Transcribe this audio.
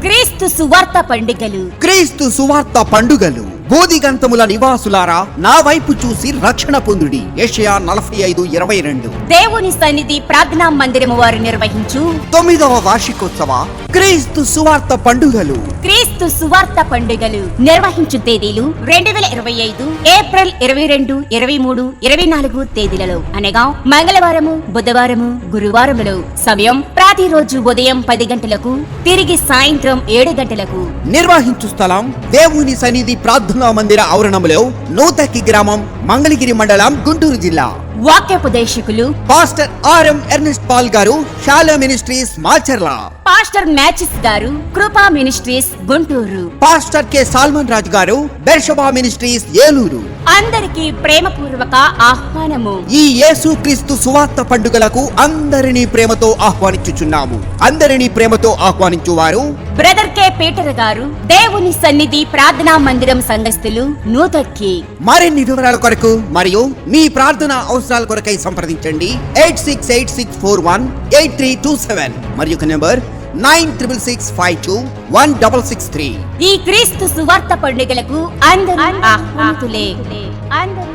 క్రీస్తు సువార్త పండుగలు. క్రీస్తు సువార్త పండుగలు. బోధిగంతముల నివాసులారా నా వైపు చూసి రక్షణ పొందుడి. యెషయా నలభై ఐదు ఇరవై రెండు. దేవుని సన్నిధి ప్రార్థనా మందిరము వారు నిర్వహించు. తొమ్మిదవ వార్షికోత్సవ క్రీస్తు సువార్త పండుగలు. క్రీస్తు సువార్త పండుగలు. నిర్వహించు తేదీలు రెండు వేల ఇరవై ఐదు ఏప్రిల్ ఇరవై రెండు ఇరవై మూడు ఇరవై నాలుగు తేదీలలో అనగా మంగళవారము బుధవారము గురువారములో. సమయం ప్రతిరోజు ఉదయం పది గంటలకు తిరిగి సాయంత్రం ఏడు గంటలకు. నిర్వహించు స్థలం దేవుని సన్నిధి ప్రార్థనా మందిర ఆవరణములో నూతకి గ్రామం మంగళగిరి మండలం గుంటూరు జిల్లా. వాక్యోపదేశకులు పాస్టర్ ఆర్ఎం ఎర్నెస్ట్ పాల్ గారు షాలో మినిస్ట్రీస్ మాచర్ల. పాస్టర్ మ్యాచిస్ గారు Krupa ministries Guntur. Pastor K Solomon Raju గారు బెర్షబా మినిస్ట్రీస్ ఏలూరు. అందరికీ ప్రేమపూర్వక ఆహ్వానము. ఈ యేసు క్రీస్తు సువార్త పండుగలకు అందరినీ ప్రేమతో ఆహ్వానించుచున్నాము. అందరినీ ప్రేమతో ఆహ్వానించువారు. బ్రదర్ కె పీటర్ గారు దేవుని సన్నిధి ప్రార్థనా మందిరం సంఘస్థులు నూతక్కి. మరిన్ని వివరాల కొరకు మరియు మీ ప్రార్థన అవసరాల కొరకై సంప్రదించండి. Eight six eight six four one eight three two seven మరియు number nine triple six five two one double six three. ఈ క్రీస్తు సువార్త పండుగలకు అందరూ అందరూ